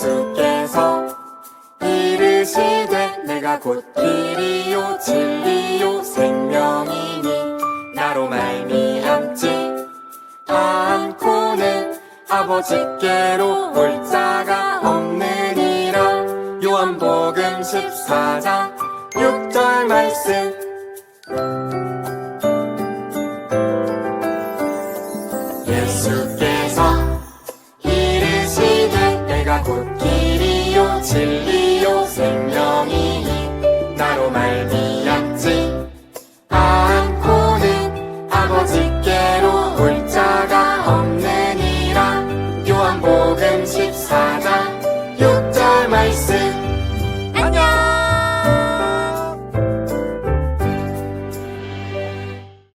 예수께서 이르시되 내가 곧 길이요 진리요 생명이니 나로 말미암지 않고는 아버지께로 올 자가 없느니라. 요한복음 14장 6절 말씀. 예수께 꽃길이요 진리요 생명이니 나로 말미암지. 않고는 아버지께로 올 자가 없느니라 요한복음 14